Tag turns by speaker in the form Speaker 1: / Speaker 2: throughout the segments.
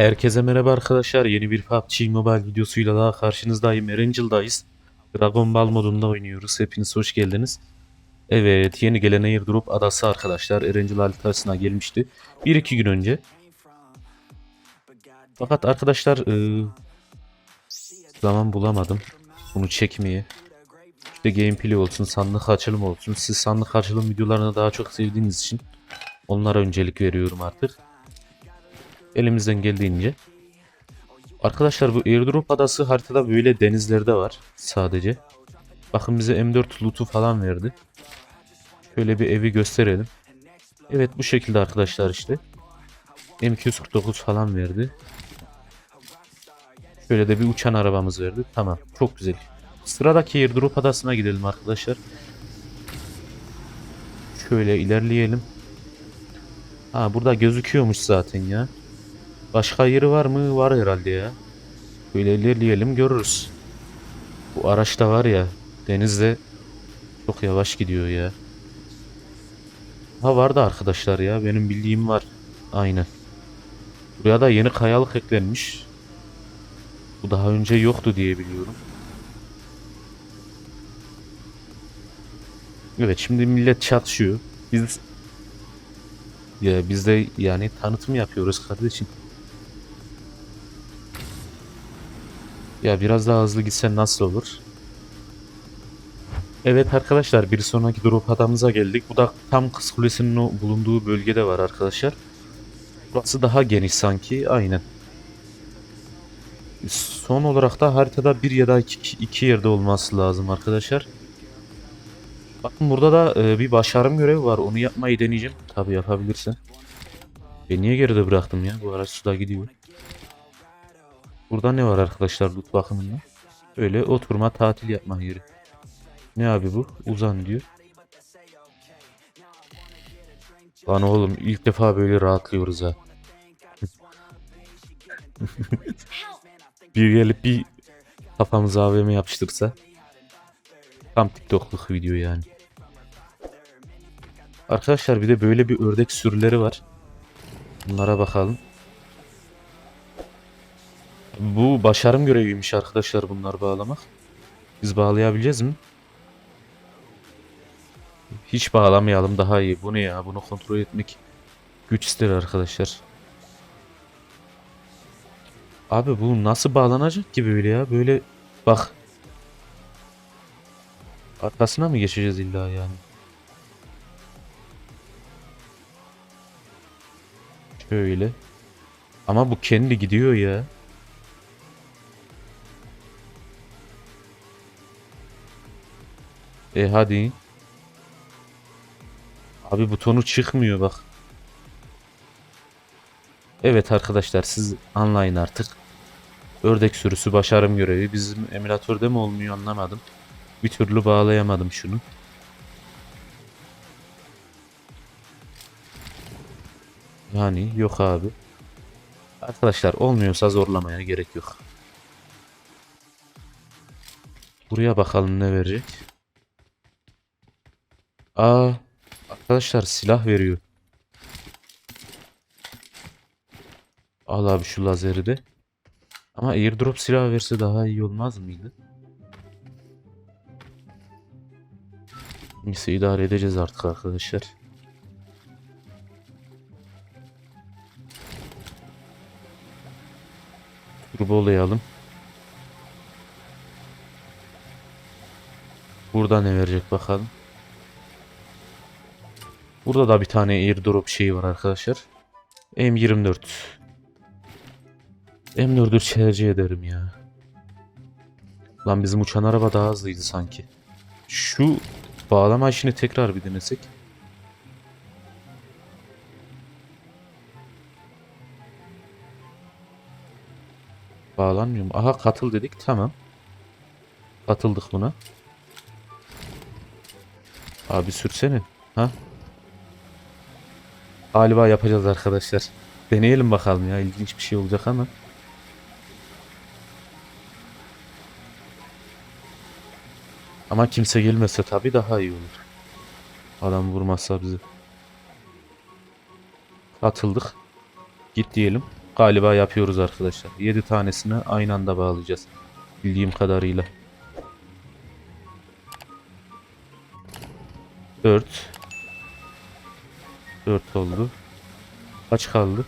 Speaker 1: Herkese merhaba arkadaşlar. Yeni bir PUBG Mobile videosuyla daha karşınızdayım. Erangel'dayız. Dragon Ball modunda oynuyoruz. Hepiniz hoş geldiniz. Evet, yeni gelen Airdrop adası arkadaşlar. Erangel haritasına gelmişti. 1-2 gün önce. Fakat arkadaşlar e, zaman bulamadım bunu çekmeye. İşte gameplay olsun, sandık açılım olsun. Siz sandık açılım videolarını daha çok sevdiğiniz için onlara öncelik veriyorum artık. Elimizden geldiğince. Arkadaşlar bu airdrop adası haritada böyle denizlerde var sadece. Bakın bize M4 loot'u falan verdi. Şöyle bir evi gösterelim. Evet bu şekilde arkadaşlar işte. M249 falan verdi. Şöyle de bir uçan arabamız verdi. Tamam çok güzel. Sıradaki airdrop adasına gidelim arkadaşlar. Şöyle ilerleyelim. Ha burada gözüküyormuş zaten ya. Başka yeri var mı? Var herhalde ya. Böyle ilerleyelim görürüz. Bu araçta var ya denizde çok yavaş gidiyor ya. Ha vardı arkadaşlar ya benim bildiğim var. Aynen. Buraya da yeni kayalık eklenmiş. Bu daha önce yoktu diye biliyorum. Evet şimdi millet çatışıyor. Biz ya biz de yani tanıtım yapıyoruz kardeşim. Ya biraz daha hızlı gitsen nasıl olur? Evet arkadaşlar bir sonraki drop adamıza geldik. Bu da tam Kız Kulesi'nin bulunduğu bölgede var arkadaşlar. Burası daha geniş sanki. Aynen. Son olarak da haritada bir ya da iki, iki yerde olması lazım arkadaşlar. Bakın burada da e, bir başarım görevi var. Onu yapmayı deneyeceğim. Tabi yapabilirsin. Ben niye geride bıraktım ya? Bu araç suda gidiyor. Burada ne var arkadaşlar loot bakımından? Öyle oturma tatil yapma yeri. Ne abi bu? Uzan diyor. Lan oğlum ilk defa böyle rahatlıyoruz ha. bir gelip bir kafamıza AVM yapıştırsa. Tam TikTokluk video yani. Arkadaşlar bir de böyle bir ördek sürüleri var. Bunlara bakalım. Bu başarım göreviymiş arkadaşlar bunlar bağlamak. Biz bağlayabileceğiz mi? Hiç bağlamayalım daha iyi. Bu ne ya? Bunu kontrol etmek güç ister arkadaşlar. Abi bu nasıl bağlanacak ki böyle ya? Böyle bak. Arkasına mı geçeceğiz illa yani? Şöyle. Ama bu kendi gidiyor ya. E hadi. Abi butonu çıkmıyor bak. Evet arkadaşlar siz anlayın artık. Ördek sürüsü başarım görevi. Bizim emülatörde mi olmuyor anlamadım. Bir türlü bağlayamadım şunu. Yani yok abi. Arkadaşlar olmuyorsa zorlamaya gerek yok. Buraya bakalım ne verecek. Aa, arkadaşlar silah veriyor. Al abi şu lazeri de. Ama airdrop silah verse daha iyi olmaz mıydı? Neyse idare edeceğiz artık arkadaşlar. Turbolayalım. Burada ne verecek bakalım. Burada da bir tane airdrop şeyi var arkadaşlar. M24. M4'ü tercih ederim ya. Lan bizim uçan araba daha hızlıydı sanki. Şu bağlama işini tekrar bir denesek. Bağlanmıyor mu? Aha katıl dedik tamam. Katıldık buna. Abi sürsene. Ha? Galiba yapacağız arkadaşlar. Deneyelim bakalım ya. ilginç bir şey olacak ama. Ama kimse gelmese tabii daha iyi olur. Adam vurmazsa bizi. Atıldık. Git diyelim. Galiba yapıyoruz arkadaşlar. 7 tanesini aynı anda bağlayacağız. Bildiğim kadarıyla. 4 4 oldu. Kaç kaldı?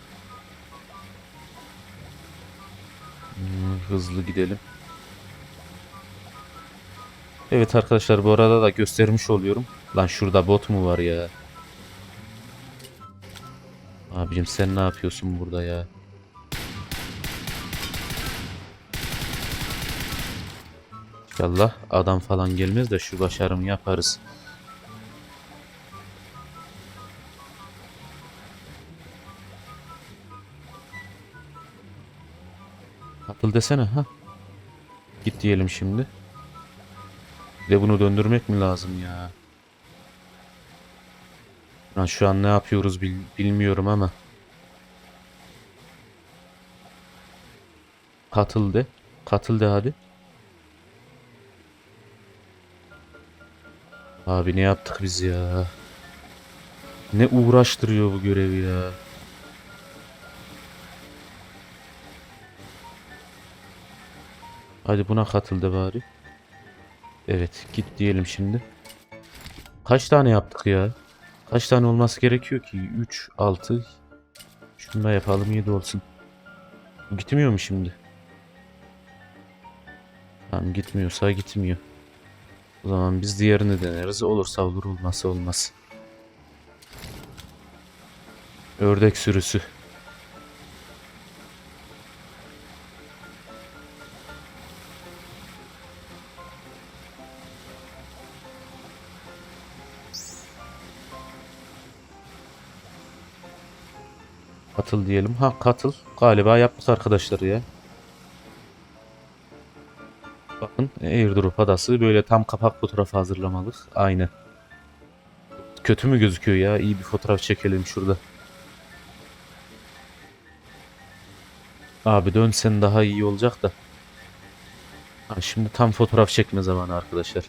Speaker 1: Hmm, hızlı gidelim. Evet arkadaşlar bu arada da göstermiş oluyorum. Lan şurada bot mu var ya? Abicim sen ne yapıyorsun burada ya? İnşallah adam falan gelmez de şu başarımı yaparız. Katıl desene ha. Git diyelim şimdi. Bir de bunu döndürmek mi lazım ya? Lan şu an ne yapıyoruz bil- bilmiyorum ama. Katıl de. Katıl de hadi. Abi ne yaptık biz ya? Ne uğraştırıyor bu görevi ya? Hadi buna katıl de bari. Evet git diyelim şimdi. Kaç tane yaptık ya? Kaç tane olması gerekiyor ki? 3, 6. Şunu da yapalım 7 olsun. Gitmiyor mu şimdi? Tamam gitmiyorsa gitmiyor. O zaman biz diğerini deneriz. Olursa olur olmazsa olmaz. Ördek sürüsü. Katıl diyelim. Ha katıl. Galiba yaptık arkadaşlar ya. Bakın airdrop adası böyle tam kapak fotoğrafı hazırlamalık. Aynı. Kötü mü gözüküyor ya? İyi bir fotoğraf çekelim şurada. Abi dönsen daha iyi olacak da. Ha, şimdi tam fotoğraf çekme zamanı arkadaşlar.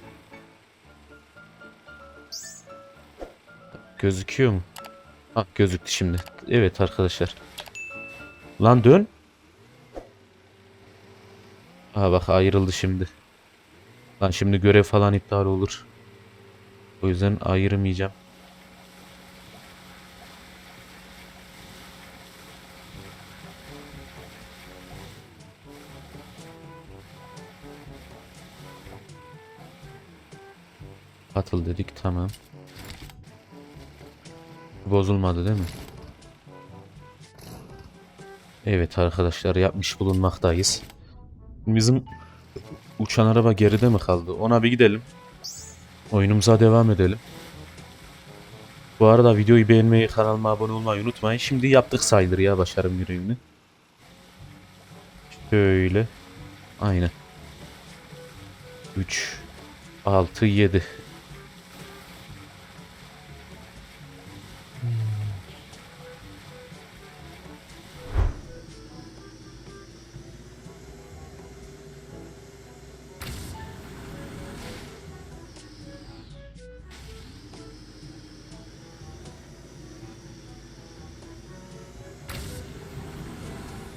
Speaker 1: Gözüküyor mu? Ha gözüktü şimdi. Evet arkadaşlar. Lan dön. Aa bak ayrıldı şimdi. Lan şimdi görev falan iptal olur. O yüzden ayırmayacağım. Atıl dedik tamam. Bozulmadı değil mi? Evet arkadaşlar yapmış bulunmaktayız. Bizim uçan araba geride mi kaldı? Ona bir gidelim. Oyunumuza devam edelim. Bu arada videoyu beğenmeyi, kanalıma abone olmayı unutmayın. Şimdi yaptık sayılır ya başarım görevini. Şöyle. Aynen. 3 6 7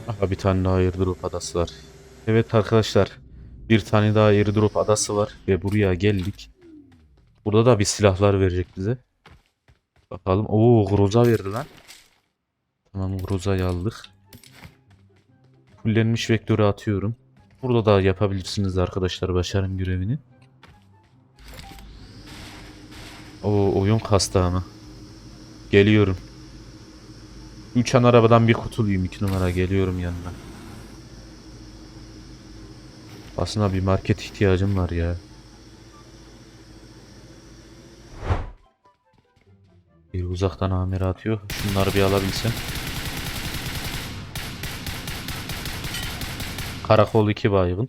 Speaker 1: Aha bir tane daha airdrop adası var. Evet arkadaşlar. Bir tane daha airdrop adası var ve buraya geldik. Burada da bir silahlar verecek bize. Bakalım. Oo Groza verdi lan. Tamam Groza'yı aldık. Fullenmiş vektörü atıyorum. Burada da yapabilirsiniz arkadaşlar başarım görevini. O oyun kastı. Geliyorum. Uçan arabadan bir kurtulayım iki numara geliyorum yanına. Aslında bir market ihtiyacım var ya. Bir uzaktan amir atıyor. Şunları bir alabilsem. Karakol 2 baygın.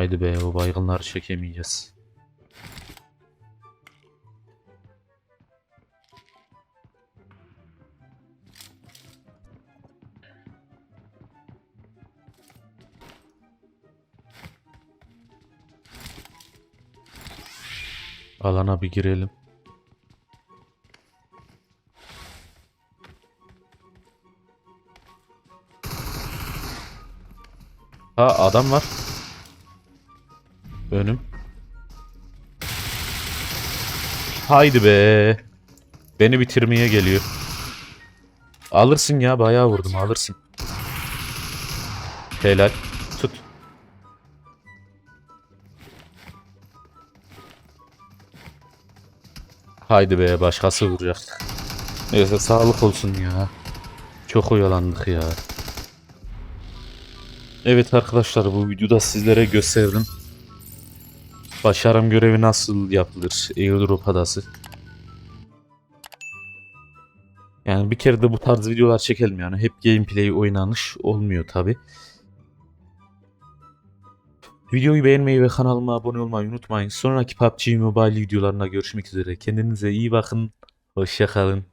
Speaker 1: Haydi be o baygınları çekemeyeceğiz. Alana bir girelim. Ha adam var. Önüm. Haydi be. Beni bitirmeye geliyor. Alırsın ya bayağı vurdum alırsın. Helal. Tut. Haydi be başkası vuracak. Neyse sağlık olsun ya. Çok oyalandık ya. Evet arkadaşlar bu videoda sizlere gösterdim. Başarım görevi nasıl yapılır Airdrop adası. Yani bir kere de bu tarz videolar çekelim yani. Hep gameplay oynanış olmuyor tabi. Videoyu beğenmeyi ve kanalıma abone olmayı unutmayın. Sonraki PUBG Mobile videolarında görüşmek üzere. Kendinize iyi bakın. Hoşçakalın.